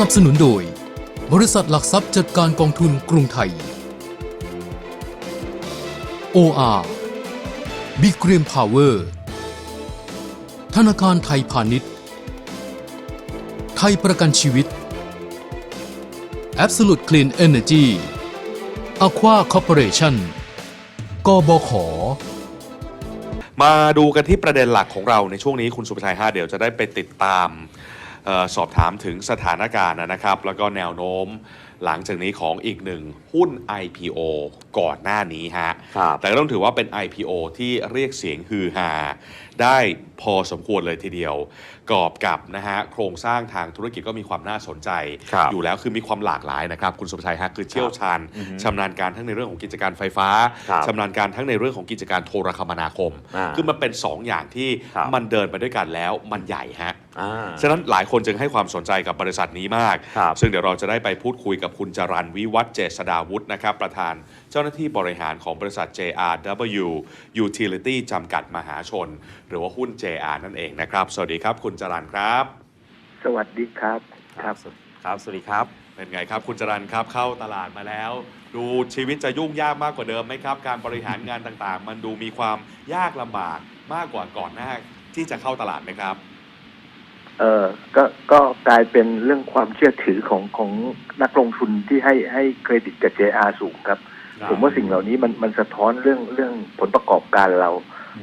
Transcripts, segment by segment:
นับสนุนโดย บริษัทหลักทรัพย์จัดการกองทุนกรุงไทย OR Big Green Power ธนาคารไทยพาณิชย์ ไทยประกันชีวิต Absolute Clean Energy Aqua Corporation กบข มาดูกันที่ประเด็นหลักของเราในช่วงนี้คุณสุภชัยฮะเดี๋ยวจะได้ไปติดตาม สอบถามถึงสถานการณ์นะครับ แล้วก็แนวโน้มหลังจากนี้ของอีกหนึ่งหุ้น IPO ก่อนหน้านี้ฮะครับแต่ก็ต้องถือว่าเป็น IPO ที่เรียกเสียงฮือฮาได้พอสมควรเลยทีเดียว กอบกับนะฮะโครงสร้างทางธุรกิจก็มีความน่าสนใจครับอยู่แล้วคือมีความหลากหลายนะครับ คุณสุภชัยฮะคือเชี่ยวชาญชำนาญการทั้งในเรื่องของกิจการไฟฟ้าครับชำนาญการทั้งในเรื่องของกิจการโทรคมนาคมอ่าคือมันเป็น 2 อย่างที่ครับมันเดินไปด้วยกันแล้วมันใหญ่ฮะอ่า ฉะนั้นหลายคนจึงให้ความสนใจกับบริษัทนี้มากครับซึ่งเดี๋ยวเราจะได้ไปพูดคุยกับคุณจรันวิวัฒน์เจษดาวุฒินะครับ ประธานเจ้าหน้าที่บริหารของบริษัท JRW Utility จำกัดมหาชน หรือว่าหุ้น JR นั่นเองนะครับ สวัสดีครับ คุณจรันครับ สวัสดีครับครับครับสวัสดีครับ เป็นไงครับ คุณจรันครับเข้าตลาดมาแล้ว ดูชีวิตจะยุ่งยากมากกว่าเดิมไหมครับ การบริหารงานต่างๆ มันดูมีความยากลำบากมากกว่าก่อนหน้าที่จะเข้าตลาดไหมครับ เออก็ก็กลายเป็นเรื่องความเชื่อถือของของนักลงทุนที่ให้ให้เครดิตกับ JR สูงครับครับ ผมว่าสิ่งเหล่านี้มันมันสะท้อนเรื่องเรื่องผลประกอบการเรา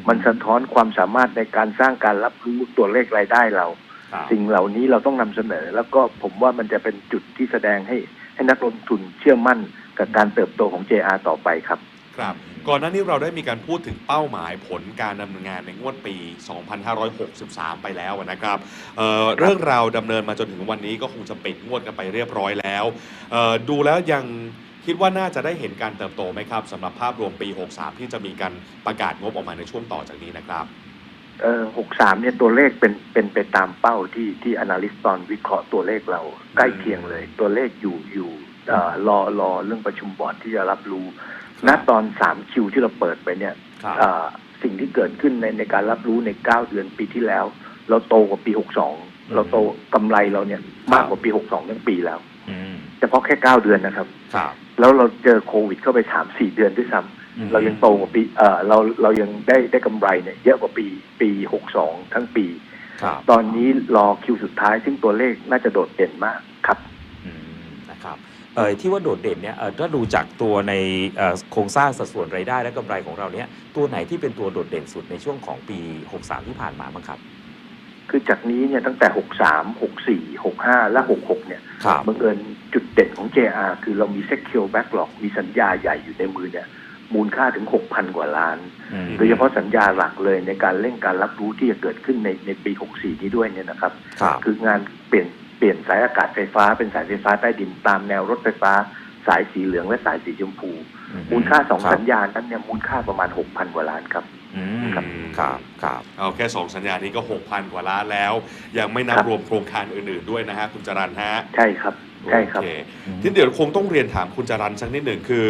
มันสะท้อนความสามารถในการสร้างการรับรู้ตัวเลขรายได้เราครับสิ่งเหล่านี้เราต้องนำเสนอ แล้วก็ผมว่ามันจะเป็นจุดที่แสดงให้ให้นักลงทุนเชื่อมั่นกับการเติบโตของ JR ต่อไปครับ ครับก่อนหน้านี้เราได้มีการพูดถึงเป้าหมายผลการดำเนินงานในงวดปี 2563 ไปแล้วนะครับเอ่อเรื่องราวดำเนินมาจนถึงวันนี้ก็คงจะปิดงวดกันไปเรียบร้อยแล้วเอ่อดูแล้วยังคิดว่าน่าจะได้เห็นการเติบโตไหมครับสำหรับภาพรวมปี 63 ที่จะมีการประกาศงบออกมาในช่วงต่อจากนี้นะครับเออหกสามเนี่ยตัวเลขเป็นเป็นไปตามเป้าที่ที่ analyst ตอนวิเคราะห์ตัวเลขเราใกล้เคียงเลย ตัวเลขอยู่อยู่เอ่อรอรอเรื่องประชุมบอร์ดที่จะรับรู้ ณตอนสามคิวที่เราเปิดไปเนี่ยครับเอ่อสิ่งที่เกิดขึ้นในในการรับรู้ในเก้าเดือนปีที่แล้ว เราโตกว่าปีหกสองเราโตกำไรเราเนี่ยมากกว่าปีหกสองทั้งปีแล้วอืมเฉพาะแค่เก้าเดือนนะครับ ครับ แล้วเราเจอโควิดเข้าไปสามสี่เดือนด้วยซ้ำอืมเรายังโตกว่าปีเออเราเรายังได้ได้กำไรเนี่ยเยอะกว่าปีปีหกสองทั้งปี ครับ ตอนนี้รอคิวสุดท้าย ซึ่งตัวเลขน่าจะโดดเด่นมากครับ อืมนะครับเอ่อ ที่ว่าโดดเด่นเนี่ยเอ่อถ้าดูจากตัวในเอ่อโครงสร้างสัดส่วนรายได้และกำไรของเราเนี่ยตัวไหนที่เป็นตัวโดดเด่นสุดในช่วงของปี 63 ที่ผ่านมาบ้างครับ คือจากนี้เนี่ยตั้งแต่หกสามหกสี่หกห้าและหกหกเนี่ยครับบังเอิญจุดเด่นของ JR คือเรามี secure backlog มีสัญญาใหญ่อยู่ในมือเนี่ยมูลค่าถึง 6,000 กว่าล้านอืมโดยเฉพาะสัญญาหลักเลยในการเร่งการรับรู้ที่จะเกิดขึ้นในในปี 64 นี้ด้วยเนี่ยนะครับครับคืองานเปลี่ยนเปลี่ยนสายอากาศไฟฟ้าเป็นสายไฟฟ้าใต้ดินตามแนวรถไฟฟ้า สายสีเหลืองและสายสีชมพู มูลค่าสองรับสัญญานั้นเนี่ยมูลค่าประมาณ6,000กว่าล้านครับอืมครับครับครับเอาแค่2สัญญานี้ก็6,000กว่าล้านแล้ว ยังไม่นับครับรวมโครงการอื่นๆด้วยนะฮะคุณจรันฮะ ใช่ครับ ใช่ครับ โอเทีนี้เดี๋ยวคงต้องเรียนถามคุณจรันสักนิดหนึ่งคือ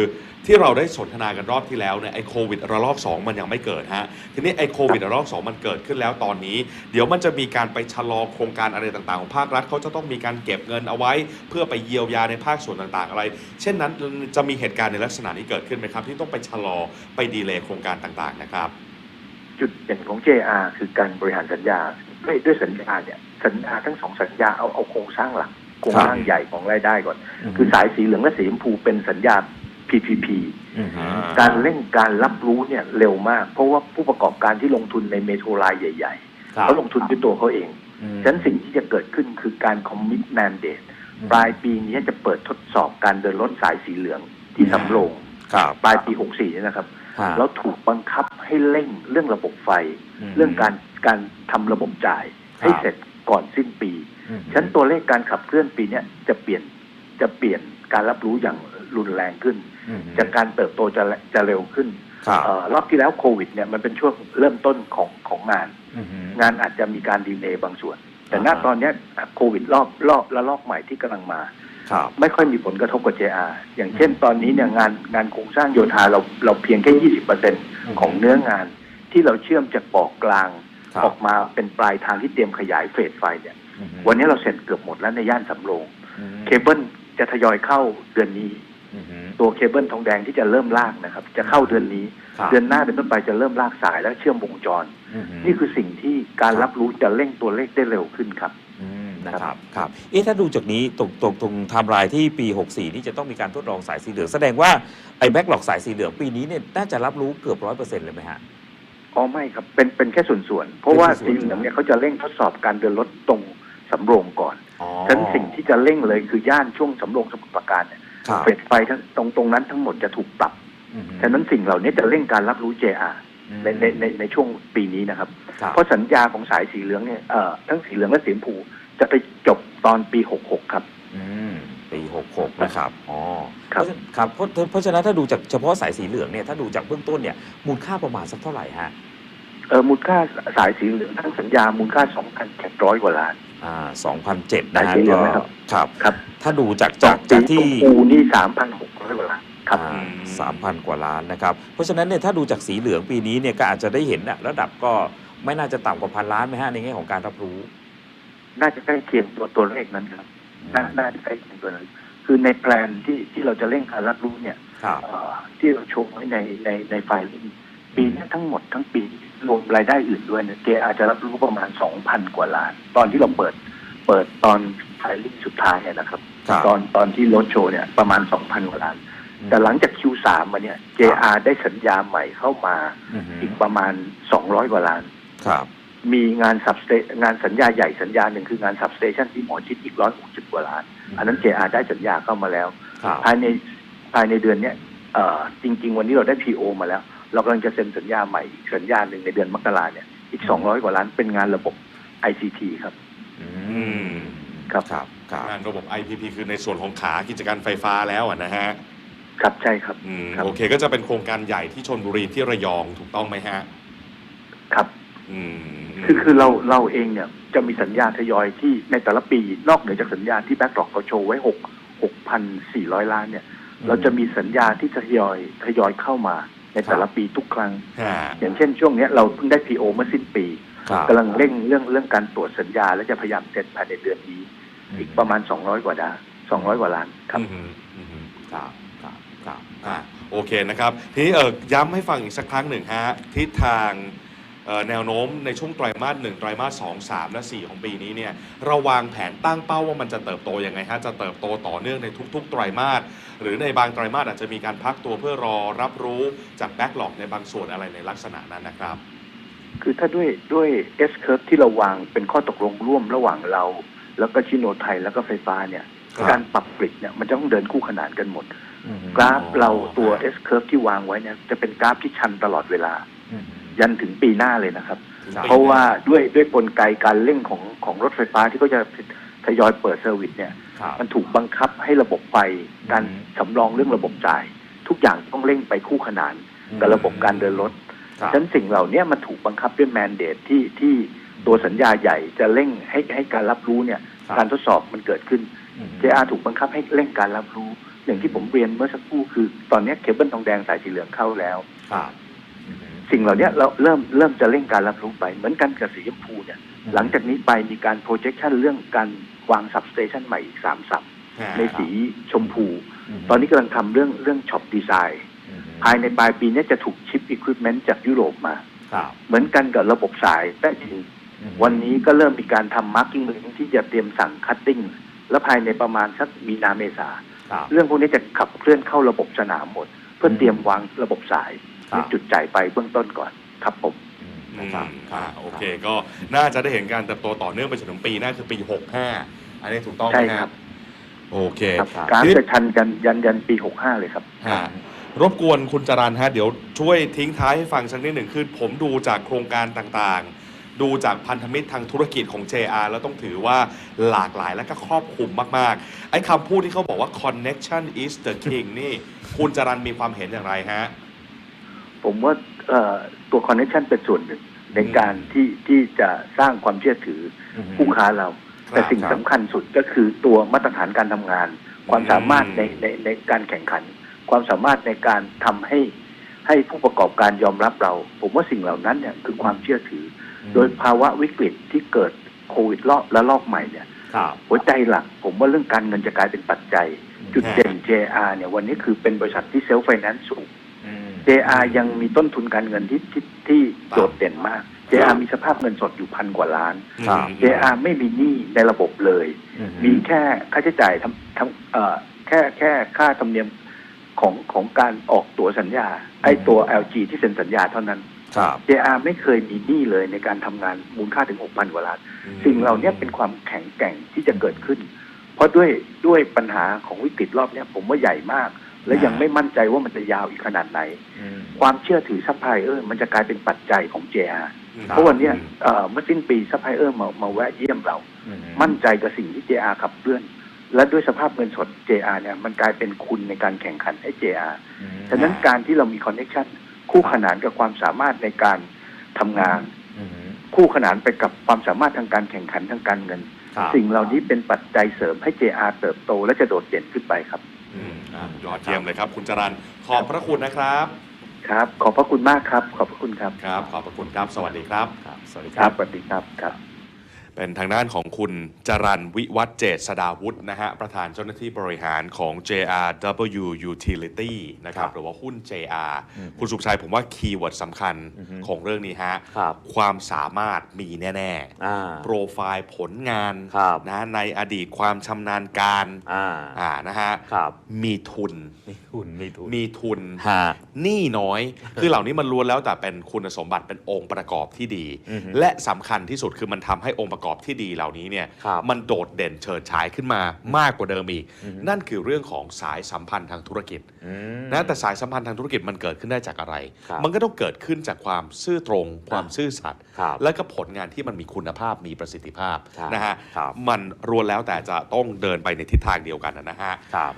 ที่เราได้สนทนากันรอบที่แล้วเนี่ยไอ้โควิดระลอก 2 มันยังไม่เกิดฮะ ทีนี้ไอ้โควิดระลอก 2 มันเกิดขึ้นแล้วตอนนี้ เดี๋ยวมันจะมีการไปชะลอโครงการอะไรต่างๆ ของภาครัฐเขาจะต้องมีการเก็บเงินเอาไว้ เพื่อไปเยียวยาในภาคส่วนต่างๆ อะไร เช่นนั้นจะมีเหตุการณ์ในลักษณะนี้เกิดขึ้นไหมครับ ที่ต้องไปชะลอไปดีเลย์โครงการต่างๆนะครับ จุดเด่นของ JR คือการบริหารสัญญาด้วยด้วยสัญญาเนี่ยสัญญาทั้งสองสัญญาเอาเอาโครงสร้างหลัก โครงสร้างใหญ่ของรายได้ก่อน คือสายสีเหลืองและสีชมพูเป็นสัญญา PPP อืมอ่าการเร่งการรับรู้เนี่ยเร็วมาก เพราะว่าผู้ประกอบการที่ลงทุนในเมโทรไลน์ใหญ่ๆครับเขาลงทุนด้วยตัวเขาเองอืมฉะนั้นสิ่งที่จะเกิดขึ้นคือการคอมมิ t แมนเดตปลายปีนี้จะเปิดทดสอบการเดินรถสายสีเหลืองที่สำโรงครับปลายปี 64เนี่ยนะครับฮะแล้วถูกบังคับให้เร่งเรื่องระบบไฟอืมเรื่องการการทำระบบจ่ายให้ครับเสร็จก่อนสิ้นปีอืม ฉะนั้นตัวเลขการขับเคลื่อนปีเนี้ยจะเปลี่ยนจะเปลี่ยนการรับรู้อย่างรุนแรงขึ้นอืมจากการเติบโตจะจะเร็วขึ้นครับเออรอบที่แล้วโควิดเนี่ยมันเป็นช่วงเริ่มต้นของของงานอืมงานอาจจะมีการดีเลย์บางส่วน แต่ณอ่าฮะตอนเนี้ยโควิดรอบรอบและลอกใหม่ที่กำลังมาครับไม่ค่อยมีผลกระทบกับ JR อย่างเช่นตอนนี้เนี่ยงานงานโครงสร้างโยธาเราเราเพียงแค่20%ของเนื้องาน ที่เราเชื่อมจากปอกกลางครับออกมาเป็นปลายทางที่เตรียมขยายเฟสไฟเนี่ยอืม วันนี้เราเสร็จเกือบหมดแล้วในย่านสำโรงคอืมเคเบิลจะทยอยเข้าเดือนนี้อืมตัวเคเบิลทองแดงที่จะเริ่มลากนะครับ จะเข้าเดือนนี้ครับเดือนหน้าเป็นต้นไปจะเริ่มลากสายและเชื่อมวงจรอืมนี่คือสิ่งที่การรับรู้จะเร่งตัวเลขได้เร็วขึ้นครับอืมนะครับครับเอ๊ะถ้าดูจากนี้ตรงตรงตรงไทม์ไลน์ที่ปี 64 นี่จะต้องมีการทดลองสายสีเหลืองแสดงว่าไอ้แบ็กหลอกสายสีเหลืองปีนี้เนี่ยน่าจะรับรู้เกือบร้อยเปอร์เซ็นต์เลยไหมฮะอ๋อไม่ครับเป็นเป็นแค่ส่วนๆเพราะว่าเป็นสีส่วนๆเหลืองเนี่ยเขาจะเร่งทดสอบการเดินรถตรง สำโรงก่อนอ๋อฉะนั้นสิ่งที่จะเร่งเลยคือย่านช่วงสำโรงสมุทรปราการเนี่ยครับเฟดไฟทั้งตรงตรงนั้นทั้งหมดจะถูกปรับอืมฉะนั้นสิ่งเหล่านี้จะเร่งการรับรู้ JR อืมในในในในช่วงปีนี้นะครับครับ เพราะสัญญาของสายสีเหลืองเนี่ยเอ่อทั้งสีเหลืองและสีชมพูจะไปจบตอนปี66ครับอืมปี66นะครับอ๋อครับเพาะฉะครับเพราะเพราะฉะนั้นถ้าดูจากเฉพาะสายสีเหลืองเนี่ยถ้าดูจากเบื้องต้นเนี่ยมูลค่าประมาณสักเท่าไหร่ฮะเออมูลค่าสายสีเหลืองทั้งสัญญามูลค่า 2,700 กว่าล้าน อ่า2007นะฮะสายสีเหลืก็องนะครับครับครับ ถ้าดูจากจากจากที่สีชมพูนี่ 3,600 กว่าล้านครับอ่าสามพันกว่าล้านนะครับ เพราะฉะนั้นเนี่ยถ้าดูจากสีเหลืองปีนี้เนี่ยก็อาจจะได้เห็นน่ะระดับก็ไม่น่าจะต่ำกว่าพันล้านไหมฮะในแง่ของการรับรู้ น่าจะใกล้เคียงตัวตัวเลขนั้นครับน่าน่าจะใกล้เคียงตัวนั้นคือในแปลนที่ที่เราจะเร่งการรับรู้เนี่ยครับเอ่อที่เราโชว์ไว้ในในในไฟล์นี้ ปีนี้ทั้งหมดทั้งปีรวมรายได้อื่นด้วยเนี่ยเจอาจจะรับรู้ประมาณ2,000กว่าล้าน ตอนที่เราเปิด เปิดตอนไฟล์สุดท้ายเนี่ยนะครับ ครับ ตอนตอนที่รถโชว์เนี่ยประมาณ2,000กว่าล้าน แต่หลังจาก Q3 มาเนี่ย JR ได้สัญญาใหม่เข้ามาอืมอีกประมาณ 200 กว่าล้าน ครับ มีงานสับงานสัญญาใหญ่สัญญาหนึ่งคืองานสับสเตชันที่หมอชิดอีก160กว่าล้าน อันนั้น JR ได้สัญญาเข้ามาแล้ว ครับ ภายในภายในเดือนเนี้ยเอ่อจริง ๆ วันนี้เราได้ PO มาแล้ว เรากำลังจะเซ็นสัญญาใหม่อีกสัญญาหนึ่งในเดือนมกราเนี่ยอีก200กว่าล้านเป็นงานระบบ ICT ครับ อืมครับครับครับงานระบบ IPP คือในส่วนของขากิจการไฟฟ้าแล้วอะนะฮะครับใช่ครับอืมครับโอเค ก็จะเป็นโครงการใหญ่ที่ชนบุรีที่ระยองถูกต้องไหมฮะ ครับ อืมคือคือเราเราเองเนี่ยจะมีสัญญาทยอยที่ในแต่ละปีนอกเหนือจากสัญญาที่แบ็กหลอกเขาโชว์ไว้6 6,400ล้านเนี่ย เราจะมีสัญญาที่ทยอยทยอยเข้ามา ในแต่ละปีทุกครั้งฮะอย่างเช่นช่วงเนี้ยเราเพิ่งได้ PO เมื่อสิ้นปีครับกำลังเร่งเรื่องเรื่องการตรวจสัญญา และจะพยายามเสร็จภายในเดือนนี้ อีกประมาณ 200 กว่าดา200 กว่าล้านครับอืมอืมอืมครับครับครับอ่าโอเคนะครับ ทีนี้เออย้ำให้ฟังอีกสักครั้งหนึ่งฮะทิศทางเอ่อ แนวโน้มในช่วงไตรมาสหนึ่งไตรมาสสองสามและสี่ของปีนี้เนี่ยเราวางแผนตั้งเป้าว่ามันจะเติบโตยังไงฮะจะเติบโตต่อเนื่องในทุก ๆ ไตรมาสหรือในบางไตรมาสอาจจะมีการพักตัวเพื่อรอรับรู้จากแบ็กหลอกในบางส่วนอะไรในลักษณะนั้นนะครับ คือถ้าด้วยด้วย S curve ที่เราวางเป็นข้อตกลงร่วมระหว่างเรา แล้วก็ชิโนไทยแล้วก็ไฟฟ้าเนี่ยครับการปรับปริกเนี่ยมันจะต้องเดินคู่ขนานกันหมดอืมกราฟเราตัวอ๋อ S curve ที่วางไว้เนี่ยจะเป็นกราฟที่ชันตลอดเวลาอืม ยันถึงปีหน้าเลยนะครับครับ เพราะว่าด้วยด้วยกลไกการเร่งของของรถไฟฟ้าที่เขาจะทยอยเปิดเซอร์วิสเนี่ยครับมันถูกบังคับให้ระบบไฟการอืมสำรองเรื่องระบบจ่าย ทุกอย่างต้องเร่งไปคู่ขนานกับระบบการเดินรถครับฉะนั้นสิ่งเหล่านี้มันถูกบังคับด้วยแมนเดตที่ที่ตัวสัญญาใหญ่จะเร่งให้ให้การรับรู้เนี่ยครับการทดสอบมันเกิดขึ้นอืม JR ถูกบังคับให้เร่งการรับรู้ อย่างที่ผมเรียนเมื่อสักครู่คือ ตอนนี้เคเบิลทองแดงสายสีเหลืองเข้าแล้วครับอืม สิ่งเหล่านี้เราเริ่มเริ่มจะเร่งการรับรู้ไปเหมือนกันกับสีชมพูเนี่ย หลังจากนี้ไปมีการ projection เรื่องการวาง substation ใหม่อีกสามสับฮะในสีชมพูมตอนนี้กำลังทำเรื่องเรื่องช็อปดีไซน์อืมภายในปลายปีนี้จะถูกชิป equipment จากยุโรปมาครับเหมือนกันกับระบบสายใต้ดินอืมวันนี้ก็เริ่มมีการทำ marking link ที่จะเตรียมสั่ง cutting และภายในประมาณสักมีนาเมษาครับเรื่องพวกนี้จะขับเคลื่อนเข้าระบบสนามหมด เพื่อเตรียมวางระบบสาย ครับในจุดจ่ายไปเบื้องต้นก่อนครับผมอืมอืนะมครับคอ่ารับโอเคก็น่าจะได้เห็นการเติบโตต่อเนื่องไปจนถึงปีหน้าคือปี 65 อันนี้ถูกต้องไหมใช่ฮะครับโอเคครับครับการทีนี้จะชันกันยันยันปี65เลยครับ ฮะรบกวนคุณจรันฮะ เดี๋ยวช่วยทิ้งท้ายให้ฟังสักนิดหนึ่งคือผมดูจากโครงการต่างๆ ดูจากพันธมิตรทางธุรกิจของ JR แล้วต้องถือว่าหลากหลายและก็ครอบคลุมมากๆ ไอ้คำพูดที่เขาบอกว่า connection is the king นี่ คุณจรันมีความเห็นอย่างไรฮะ ผมว่าเอ่อตัว connection เป็นส่วนหนึ่งในการที่ที่จะสร้างความเชื่อถืออืมผู้ค้าเราครับแต่สิ่งครับสำคัญสุดก็คือตัวมาตรฐานการทำงาน ความสามารถอืมในในในการแข่งขัน ความสามารถในการทำให้ให้ผู้ประกอบการยอมรับเรา ผมว่าสิ่งเหล่านั้นเนี่ยคือความเชื่อถือ โดยภาวะวิกฤตที่เกิดโควิดรอบและรอบใหม่เนี่ยครับหัวใจหลัก ผมว่าเรื่องการเงินจะกลายเป็นปัจจัย จุดเด่น JR เนี่ยวันนี้คือเป็นบริษัทที่เซลฟ์ไฟแนนซ์สูงอืม JR ยังมีต้นทุนการเงินที่ที่ที่โดดเด่นมาก JR มีสภาพเงินสดอยู่พันกว่าล้าน ครับ JR ไม่มีหนี้ในระบบเลย อืม มีแค่ค่าใช้จ่ายทำทำเอ่อแค่แค่ค่าธรรมเนียมของของการออกตั๋วสัญญา ไอ้ตัว LG ที่เซ็นสัญญาเท่านั้น ครับ JR ไม่เคยมีหนี้เลยในการทำงานมูลค่าถึง 6,000 กว่าล้าน สิ่งเหล่านี้เป็นความแข็งแกร่งที่จะเกิดขึ้น เพราะด้วยด้วยปัญหาของวิกฤตรอบเนี้ยผมว่าใหญ่มาก และยังไม่มั่นใจว่ามันจะยาวอีกขนาดไหนอืมความเชื่อถือซัพพลายเออร์มันจะกลายเป็นปัจจัยของ JR อืมเพราะวันเนี้ยเอ่อเมื่อสิ้นปีซัพพลายเออร์มามาแวะเยี่ยมเราอืมมั่นใจกับสิ่งที่ JR ขับเคลื่อน และด้วยสภาพเงินสด JR เนี่ยมันกลายเป็นคุณในการแข่งขันให้ JR อืมฉะนั้นการที่เรามีคอนเน t ชันคู่ขนานกับความสามารถในการทำงานอืมคู่ขนานไปกับความสามารถทางการแข่งขันทางการเงินครับ สิ่งเหล่านี้เป็นปัจจัยเสริมให้ JR เติบโต และจะโดดเด่นขึ้นไปครับอืมอะยอดเยี่ยมเลยครับ คุณจรันขอบพระคุณนะครับ ครับ ขอบพระคุณมากครับ ขอบพระคุณครับ ครับ ขอบพระคุณครับ สวัสดีครับ ครับ สวัสดีคครัรับ บสวัสดีครับครับ เป็นทางด้านของคุณจรันวิวัฒน์เจษดาวุฒินะฮะประธานเจ้าหน้าที่บริหารของ JRW Utility นะครับครับหรือว่าหุ้น JR อืมคุณสุขชัยผมว่าคีย์เวิร์ดสำคัญอือฮึของเรื่องนี้ฮะครับความสามารถมีแน่อ่าๆโปรไฟล์ผลงานครับนะในอดีตความชำนาญการอ่าอ่านะฮะครับมีทุนมีทุน มีทุนมีทุนฮะหนี้น้อย คือเหล่านี้มันล้วนแล้วแต่เป็นคุณสมบัติเป็นองค์ประกอบที่ดีอือฮึและสำคัญที่สุดคือมันทำให้องค์ประกอบที่ดีเหล่านี้เนี่ยครับมันโดดเด่นเฉิดฉายขึ้นมามากกว่าเดิมอีกอือฮึนั่นคือเรื่องของสายสัมพันธ์ทางธุรกิจอืมนะแต่สายสัมพันธ์ทางธุรกิจมันเกิดขึ้นได้จากอะไรครับมันก็ต้องเกิดขึ้นจากความซื่อตรง ความซื่อสัตย์ครับและก็ผลงานที่มันมีคุณภาพมีประสิทธิภาพครับนะฮะครับมันรวนแล้วแต่จะต้องเดินไปในทิศทางเดียวกันนะฮะครับ